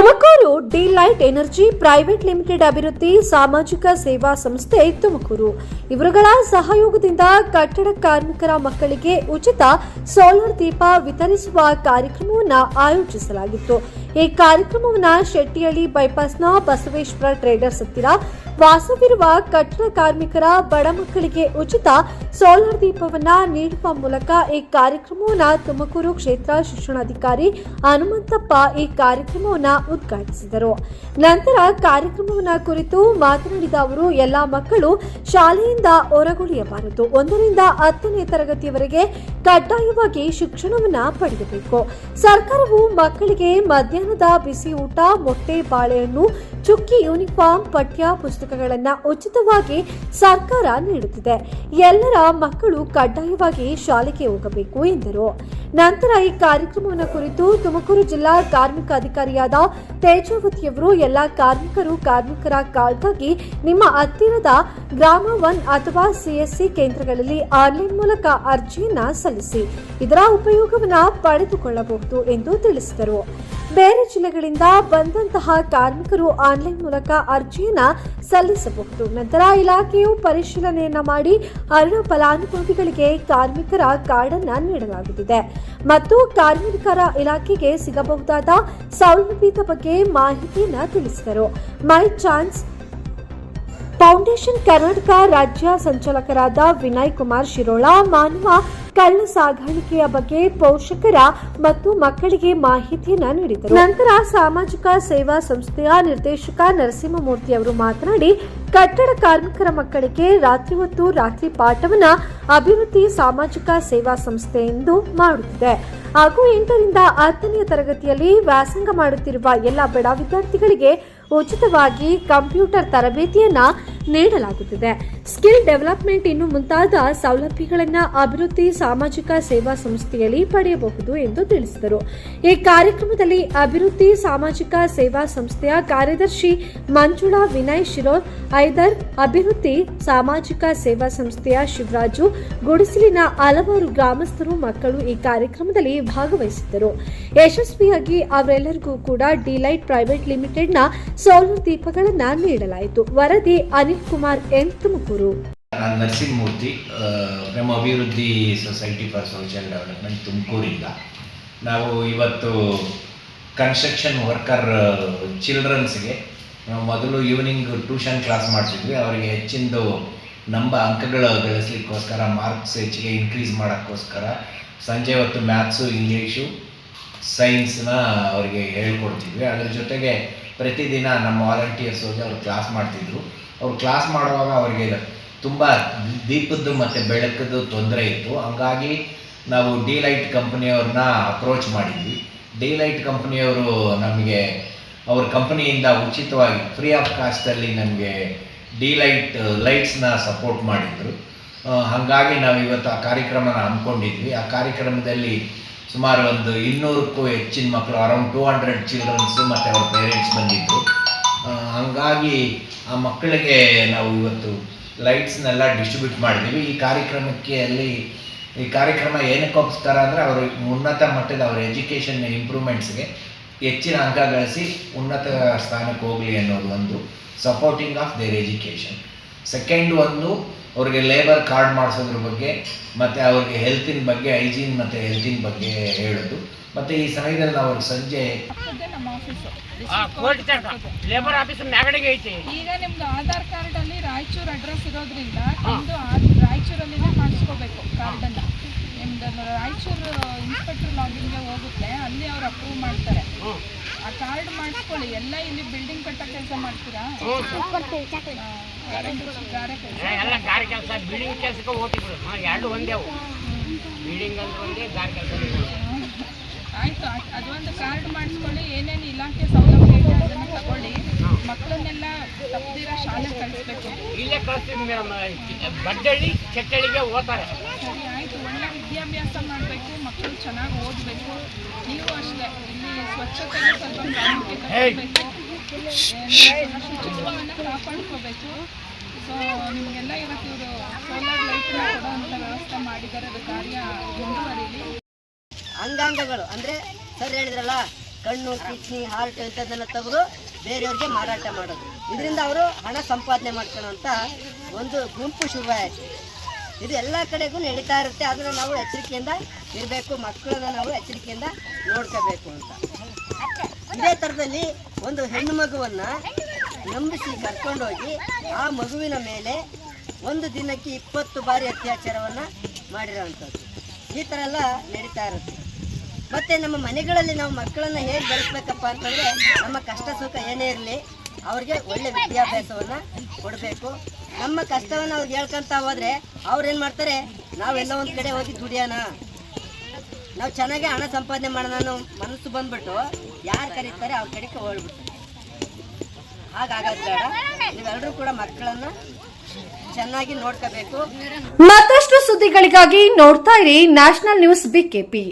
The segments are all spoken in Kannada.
Tumakuru D light energy private limited ಅಭಿವೃದ್ಧಿ ಸಾಮಾಜಿಕ ಸೇವಾ ಸಂಸ್ಥೆ ತುಮಕೂರು. ಇವರುಗಳ ಸಹಯೋಗದಿಂದ ಕಟ್ಟಡ ಕಾರ್ಮಿಕರ ಮಕ್ಕಳಿಗೆ ಉಚಿತ ಸೋಲಾರ್ ದೀಪ ವಿತರಿಸುವ ಕಾರ್ಯಕ್ರಮವನ್ನು ಆಯೋಜಿಸಲಾಗಿತ್ತು. ಈ ಕಾರ್ಯಕ್ರಮವನ್ನು ಶೆಟ್ಟಿಹಳ್ಳಿ ಬೈಪಾಸ್ನ ಬಸವೇಶ್ವರ ಟ್ರೇಡರ್ಸ್ ಹತ್ತಿರ ವಾಸವಿರುವ ಕಟ್ಟಡ ಕಾರ್ಮಿಕರ ಬಡ ಮಕ್ಕಳಿಗೆ ಉಚಿತ ಸೋಲಾರ್ ದೀಪವನ್ನ ನೀಡುವ ಮೂಲಕ ಈ ಕಾರ್ಯಕ್ರಮವನ್ನು ತುಮಕೂರು ಕ್ಷೇತ್ರ ಶಿಕ್ಷಣಾಧಿಕಾರಿ ಹನುಮಂತಪ್ಪ ಈ ಕಾರ್ಯಕ್ರಮವನ್ನು ಉದ್ಘಾಟಿಸಿದರು. ನಂತರ ಕಾರ್ಯಕ್ರಮವನ್ನು ಕುರಿತು ಮಾತನಾಡಿದ ಅವರು, ಎಲ್ಲ ಮಕ್ಕಳು ಶಾಲೆಯಿಂದ ಹೊರಗುಳಿಯಬಾರದು. ಒಂದರಿಂದ ಹತ್ತನೇ ತರಗತಿಯವರೆಗೆ ಕಡ್ಡಾಯವಾಗಿ ಶಿಕ್ಷಣವನ್ನ ಪಡೆಯಬೇಕು. ಸರ್ಕಾರವು ಮಕ್ಕಳಿಗೆ ಮಧ್ಯಾಹ್ನದ ಬಿಸಿ ಊಟ ಮೊಟ್ಟೆ, ಬಾಳೆಹಣ್ಣು ಚುಕ್ಕಿ ಯೂನಿಫಾರ್ಮ್ ಪಠ್ಯ ಪುಸ್ತಕಗಳನ್ನು ಉಚಿತವಾಗಿ ಸರ್ಕಾರ ನೀಡುತ್ತಿದೆ. ಎಲ್ಲರ ಮಕ್ಕಳು ಕಡ್ಡಾಯವಾಗಿ ಶಾಲೆಗೆ ಹೋಗಬೇಕು ಎಂದರು. ನಂತರ ಈ ಕಾರ್ಯಕ್ರಮವನ್ನು ಕುರಿತು ತುಮಕೂರು ಜಿಲ್ಲಾ ಕಾರ್ಮಿಕ ಅಧಿಕಾರಿಯಾದ ತೇಜಾವತಿಯವರು ಎಲ್ಲ ಕಾರ್ಮಿಕರು ಕಾರ್ಮಿಕರ ಕಾರ್ಡ್ಗಾಗಿ ನಿಮ್ಮ ಹತ್ತಿರದ ಗ್ರಾಮ ಒನ್ ಅಥವಾ ಸಿಎಸ್ಸಿ ಕೇಂದ್ರಗಳಲ್ಲಿ ಆನ್ಲೈನ್ ಮೂಲಕ ಅರ್ಜಿಯನ್ನ ಸಲ್ಲಿಸಿ. ಇದರ ಉಪಯೋಗವನ್ನು ಪಡೆದುಕೊಳ್ಳಬಹುದು ಎಂದು ತಿಳಿಸಿದರು. ಬೇರೆ ಜಿಲ್ಲೆಗಳಿಂದ ಬಂದಂತಹ ಕಾರ್ಮಿಕರು ಆನ್ಲೈನ್ ಮೂಲಕ ಅರ್ಜಿಯನ್ನ ಸಲ್ಲಿಸಬಹುದು. ನಂತರ ಇಲಾಖೆಯು ಪರಿಶೀಲನೆಯನ್ನು ಮಾಡಿ ಅರ್ಹ ಫಲಾನುಭವಿಗಳಿಗೆ ಕಾರ್ಮಿಕರ ಕಾರ್ಡನ್ನು ನೀಡಲಾಗುತ್ತಿದೆ. ಮತ್ತು ಕಾರ್ಮಿಕರ ಇಲಾಖೆಗೆ ಸಿಗಬಹುದಾದ ಸೌಲಭ್ಯದ ಬಗ್ಗೆ ಮಾಹಿತಿಯನ್ನ ತಿಳಿಸಿದರು. ಮೈ ಚಾನ್ಸ್ ಫೌಂಡೇಶನ್ ಕರ್ನಾಟಕ ರಾಜ್ಯ ಸಂಚಾಲಕರಾದ ವಿನಯ್ ಕುಮಾರ್ ಶಿರೋಳ, ಮಾನವ ಕಲ್ಲು ಸಾಗಾಣಿಕೆಯ ಬಗ್ಗೆ ಪೋಷಕರ ಮತ್ತು ಮಕ್ಕಳಿಗೆ ಮಾಹಿತಿಯನ್ನು ನೀಡಿದರು. ನಂತರ ಸಾಮಾಜಿಕ ಸೇವಾ ಸಂಸ್ಥೆಯ ನಿರ್ದೇಶಕ ನರಸಿಂಹಮೂರ್ತಿ ಅವರು ಮಾತನಾಡಿ, ಕಟ್ಟಡ ಕಾರ್ಮಿಕರ ಮಕ್ಕಳಿಗೆ ರಾತ್ರಿ ಹೊತ್ತು ರಾತ್ರಿ ಪಾಠವನ್ನ ಅಭಿವೃದ್ಧಿ ಸಾಮಾಜಿಕ ಸೇವಾ ಸಂಸ್ಥೆ ಎಂದು ಮಾಡುತ್ತಿದೆ. ಹಾಗೂ ಎಂಟರಿಂದ ಹತ್ತನೆಯ ತರಗತಿಯಲ್ಲಿ ವ್ಯಾಸಂಗ ಮಾಡುತ್ತಿರುವ ಎಲ್ಲ ಬಡ ವಿದ್ಯಾರ್ಥಿಗಳಿಗೆ ಉಚಿತವಾಗಿ ಕಂಪ್ಯೂಟರ್ ತರಬೇತಿಯನ್ನ ನೀಡಲಾಗುತ್ತಿದೆ. ಸ್ಕಿಲ್ ಡೆವಲಪ್ಮೆಂಟ್ ಇನ್ನು ಮುಂತಾದ ಸೌಲಭ್ಯಗಳನ್ನು ಅಭಿವೃದ್ಧಿ ಸಾಮಾಜಿಕ ಸೇವಾ ಸಂಸ್ಥೆಯಲ್ಲಿ ಪಡೆಯಬಹುದು ಎಂದು ತಿಳಿಸಿದರು. ಈ ಕಾರ್ಯಕ್ರಮದಲ್ಲಿ ಅಭಿವೃದ್ಧಿ ಸಾಮಾಜಿಕ ಸೇವಾ ಸಂಸ್ಥೆಯ ಕಾರ್ಯದರ್ಶಿ ಮಂಜುಳಾ ವಿನಯ್ ಶಿರೋರ್ ಐದರ್ ಅಭಿವೃದ್ಧಿ ಸಾಮಾಜಿಕ ಸೇವಾ ಸಂಸ್ಥೆಯ ಶಿವರಾಜು, ಗುಡಿಸಲಿನ ಹಲವಾರು ಗ್ರಾಮಸ್ಥರು, ಮಕ್ಕಳು ಈ ಕಾರ್ಯಕ್ರಮದಲ್ಲಿ ಭಾಗವಹಿಸಿದ್ದರು. ಯಶಸ್ವಿಯಾಗಿ ಅವರೆಲ್ಲರಿಗೂ ಕೂಡ ಡಿಲೈಟ್ ಪ್ರೈವೇಟ್ ಲಿಮಿಟೆಡ್ನ ಸೋಲಾರ್ ದೀಪಗಳನ್ನು ನೀಡಲಾಯಿತು ವರದಿ ಅನಿಲ್ ಕುಮಾರ್ ಎನ್ ತುಮಕೂರು ನಾನು ನರಸಿಂಹಮೂರ್ತಿ ನಮ್ಮ Abhivruddhi society for social development ತುಮಕೂರಿಂದ. ನಾವು ಇವತ್ತು ಕನ್ಸ್ಟ್ರಕ್ಷನ್ ವರ್ಕರ್ ಚಿಲ್ಡ್ರನ್ಸ್ಗೆ ನಾವು ಮೊದಲು ಈವ್ನಿಂಗ್ ಟ್ಯೂಷನ್ ಕ್ಲಾಸ್ ಮಾಡ್ತಿದ್ವಿ. ಅವರಿಗೆ ಹೆಚ್ಚಿಂದು ನಂಬ ಅಂಕಗಳು ಗಳಿಸ್ಲಿಕ್ಕೋಸ್ಕರ, ಮಾರ್ಕ್ಸ್ ಹೆಚ್ಚಿಗೆ ಇನ್ಕ್ರೀಸ್ ಮಾಡೋಕ್ಕೋಸ್ಕರ ಸಂಜೆ ಹೊತ್ತು ಮ್ಯಾಥ್ಸು, ಇಂಗ್ಲೀಷು, ಸೈನ್ಸ್ನ ಅವರಿಗೆ ಹೇಳ್ಕೊಡ್ತಿದ್ವಿ. ಅದ್ರ ಜೊತೆಗೆ ಪ್ರತಿದಿನ ನಮ್ಮ ವಾಲಂಟಿಯರ್ಸ್ ಹೋಗಿ ಅವ್ರು ಕ್ಲಾಸ್ ಮಾಡ್ತಿದ್ರು. ಅವ್ರು ಕ್ಲಾಸ್ ಮಾಡುವಾಗ ಅವರಿಗೆ ತುಂಬ ದೀಪದ್ದು ಮತ್ತು ಬೆಳಕದ್ದು ತೊಂದರೆ ಇತ್ತು. ಹಂಗಾಗಿ ನಾವು ಡಿ ಲೈಟ್ ಕಂಪ್ನಿಯವ್ರನ್ನ ಅಪ್ರೋಚ್ ಮಾಡಿದ್ವಿ. ಡಿ ಲೈಟ್ ಕಂಪ್ನಿಯವರು ನಮಗೆ, ಅವ್ರ ಕಂಪ್ನಿಯಿಂದ ಉಚಿತವಾಗಿ ಫ್ರೀ ಆಫ್ ಕಾಸ್ಟಲ್ಲಿ ನಮಗೆ ಡಿ ಲೈಟ್ ಲೈಟ್ಸ್ನ ಸಪೋರ್ಟ್ ಮಾಡಿದರು. ಹಾಗಾಗಿ ನಾವು ಇವತ್ತು ಆ ಕಾರ್ಯಕ್ರಮನ ಹಮ್ಮಿಕೊಂಡಿದ್ವಿ. ಆ ಕಾರ್ಯಕ್ರಮದಲ್ಲಿ ಸುಮಾರು ಒಂದು ಇನ್ನೂರಕ್ಕೂ ಹೆಚ್ಚಿನ ಮಕ್ಕಳು ಅರೌಂಡ್ ಟೂ ಹಂಡ್ರೆಡ್ ಚಿಲ್ಡ್ರನ್ಸು ಮತ್ತು ಅವ್ರ ಪೇರೆಂಟ್ಸ್ ಬಂದಿದ್ದರು ಹಾಗಾಗಿ ಆ ಮಕ್ಕಳಿಗೆ ನಾವು ಇವತ್ತು ಲೈಟ್ಸ್ನೆಲ್ಲ ಡಿಸ್ಟ್ರಿಬ್ಯೂಟ್ ಮಾಡಿದ್ದೀವಿ. ಈ ಕಾರ್ಯಕ್ರಮಕ್ಕೆ ಅಲ್ಲಿ, ಈ ಕಾರ್ಯಕ್ರಮ ಏನಕ್ಕೋಸ್ಕರ ಅಂದರೆ ಅವರು ಉನ್ನತ ಮಟ್ಟದ ಅವರ ಎಜುಕೇಷನ್ ಇಂಪ್ರೂವ್ಮೆಂಟ್ಸ್ಗೆ ಹೆಚ್ಚಿನ ಅಂಕ ಗಳಿಸಿ ಉನ್ನತ ಸ್ಥಾನಕ್ಕೆ ಹೋಗಲಿ ಅನ್ನೋದು ಒಂದು supporting of their education second ಒಂದು ಅವ್ರಿಗೆ ಲೇಬರ್ ಕಾರ್ಡ್ ಮಾಡಿಸೋದ್ರ ಬಗ್ಗೆ ಮತ್ತು ಅವ್ರಿಗೆ ಹೆಲ್ತಿನ ಬಗ್ಗೆ ಹೈಜೀನ್ ಮತ್ತು ಹೆಲ್ತಿನ ಬಗ್ಗೆ ಹೇಳೋದು. ಮತ್ತು ಈ ಸಮಯದಲ್ಲಿ ನಾವು ಅವ್ರಿಗೆ ಸಂಜೆ ಅದೇ ನಮ್ಮ ಆಫೀಸು ಆ ಕೋರ್ಟ್ ತನಕ ಲೇಬರ್ ಆಫೀಸ್ ಮ್ಯಾಗಡೆಗೆ ಐತಿ. ಈಗ ನಿಮ್ದು ಆಧಾರ್ ಕಾರ್ಡ್ ಅಲ್ಲಿ ರಾಯಚೂರು ಅಡ್ರೆಸ್ ಇರೋದ್ರಿಂದ ನಿಮ್ದು ರಾಯಚೂರಲ್ಲಿನೇ ಮಾಡಿಸ್ಕೋಬೇಕು ಕಾರ್ಡ್ ನಿಮ್ದು ರಾಯಚೂರು ಇನ್ಸ್ಪೆಕ್ಟರ್ ಲಾಗಿನ್ಗೆ ಹೋಗುತ್ತೆ ಅಲ್ಲಿ ಅವ್ರು ಅಪ್ರೂವ್ ಮಾಡ್ತಾರೆ. ಆ ಕಾರ್ಡ್ ಮಾಡಿಸ್ಕೊಳ್ಳಿ ಎಲ್ಲ ಇಲ್ಲಿ ಬಿಲ್ಡಿಂಗ್ ಕಟ್ಟೋ ಕೆಲಸ ಮಾಡ್ತೀರಾ? ಎಲ್ಲ ಗಾರೆ ಕೆಲಸ ಬಿಲ್ಡಿಂಗ್ ಕೆಲಸಕ್ಕೆ ಹೋಗ್ತಿದ್ರು. ಹಾಂ ಎರಡು ಒಂದೇ ಅವು. ಬಿಲ್ಡಿಂಗ್ ಅಂದ್ರೆ ಒಂದೇ ಗಾರೆ ಕೆಲಸ ಆಯ್ತು ಆ- ಅದೊಂದು ಕಾರ್ಡ್ ಮಾಡಿಸ್ಕೊಳ್ಳಿ ಏನೇನು ಇಲಾಖೆ ಸೌಲಭ್ಯ ಇದೆ ಅದನ್ನು ತಗೊಳ್ಳಿ. ಮಕ್ಕಳನ್ನೆಲ್ಲ ತಪ್ಪದಿರ ಶಾಲೆ ಕಳಿಸ್ಬೇಕು. ಇಲ್ಲೇ ಕಳಿಸ್ತೀವಿ ಮೇಡಮ್. ಬಡ್ಡಳ್ಳಿ ಚಟ್ಟಳ್ಳಿಗೆ ಹೋಗ್ತಾರೆ. ವಿದ್ಯಾಭ್ಯಾಸ ಮಾಡಬೇಕು ಮಕ್ಕಳು ಚೆನ್ನಾಗಿ ಓದಬೇಕು. ನೀವು ಅಷ್ಟೇ ಇಲ್ಲಿ ಸ್ವಚ್ಛತೆ ಸ್ವಲ್ಪ ಪ್ರಾಮುಖ್ಯತೆ ಶುಚಿತ್ವವನ್ನು ಕಾಪಾಡ್ಕೋಬೇಕು. ಸೊ ನಿಮಗೆಲ್ಲ ಇವತ್ತು ಇವರು ಸೋಲಾರ್ ಲೈಟ್ ಕೊಡುವಂಥ ವ್ಯವಸ್ಥೆ ಮಾಡಿದ್ದಾರೆ. ಅದು ಕಾರ್ಯ ಮುಂದುವರಿಲಿ. ಅಂಗಾಂಗಗಳು ಅಂದರೆ ಸರ್ ಹೇಳಿದ್ರಲ್ಲ ಕಣ್ಣು ಕಿಡ್ನಿ ಹಾರ್ಟ್ ಇಂಥದ್ದನ್ನು ತೆಗೆದು ಬೇರೆಯವ್ರಿಗೆ ಮಾರಾಟ ಮಾಡೋದು. ಇದರಿಂದ ಅವರು ಹಣ ಸಂಪಾದನೆ ಮಾಡ್ಕೊಳ್ಳೋಂಥ ಒಂದು ಗುಂಪು ಶುರುವಾಯಿತು. ಇದು ಎಲ್ಲ ಕಡೆಗೂ ನಡೀತಾ ಇರುತ್ತೆ. ಆದರೆ ನಾವು ಎಚ್ಚರಿಕೆಯಿಂದ ಇರಬೇಕು. ಮಕ್ಕಳನ್ನ ನಾವು ಎಚ್ಚರಿಕೆಯಿಂದ ನೋಡ್ಕೋಬೇಕು ಅಂತ. ಇದೇ ಥರದಲ್ಲಿ ಒಂದು ಹೆಣ್ಣು ಮಗುವನ್ನು ನಂಬಿಸಿ ಕರ್ಕೊಂಡೋಗಿ ಆ ಮಗುವಿನ ಮೇಲೆ ಒಂದು ದಿನಕ್ಕೆ ಇಪ್ಪತ್ತು ಬಾರಿ ಅತ್ಯಾಚಾರವನ್ನು ಮಾಡಿರೋವಂಥದ್ದು. ಈ ಥರ ಎಲ್ಲ ನಡೀತಾ ಇರುತ್ತೆ. ಮತ್ತು ನಮ್ಮ ಮನೆಗಳಲ್ಲಿ ನಾವು ಮಕ್ಕಳನ್ನು ಹೇಗೆ ಬೆಳೆಸ್ಬೇಕಪ್ಪ ಅಂತಂದರೆ ನಮ್ಮ ಕಷ್ಟ ಸುಖ ಏನೇ ಇರಲಿ, ಅವ್ರಿಗೆ ಒಳ್ಳೆ ವಿದ್ಯಾಭ್ಯಾಸವನ್ನು ಕೊಡಬೇಕು. ನಮ್ಮ ಕಷ್ಟವನ್ನು ಅವ್ರಿಗೆ ಹೇಳ್ಕೊಂತ ಹೋದ್ರೆ ಅವ್ರೇನು ಮಾಡ್ತಾರೆ? ನಾವೆಲ್ಲ ಒಂದು ಕಡೆ ಹೋಗಿ ದುಡಿಯೋಣ. ನಾವು ಚೆನ್ನಾಗಿ ಹಣ ಸಂಪಾದನೆ ಮಾಡೋಣ ಅನ್ನೋ ಮನಸ್ಸು ಬಂದ್ಬಿಟ್ಟು ಯಾರು ಕರೀತಾರೆ ಅವ್ರ ಕಡೆಗೆ ಹೋಗ್ಬಿಟ್ಟು ಹಾಗಾಗೋದು ನೀವೆಲ್ಲರೂ ಕೂಡ ಮಕ್ಕಳನ್ನ ಚೆನ್ನಾಗಿ ನೋಡ್ಕೋಬೇಕು. ಮತ್ತಷ್ಟು ಸುದ್ದಿಗಳಿಗಾಗಿ ನೋಡ್ತಾ ಇರಿ ನ್ಯಾಷನಲ್ ನ್ಯೂಸ್ ಬಿಕೆಪಿ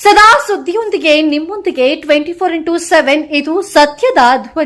ಸದಾ ಸುದ್ದಿಯೊಂದಿಗೆ ನಿಮ್ಮೊಂದಿಗೆ ಟ್ವೆಂಟಿ ಫೋರ್ ಇಂಟು ಸೆವೆನ್ ಇದು ಸತ್ಯದ ಧ್ವನಿ.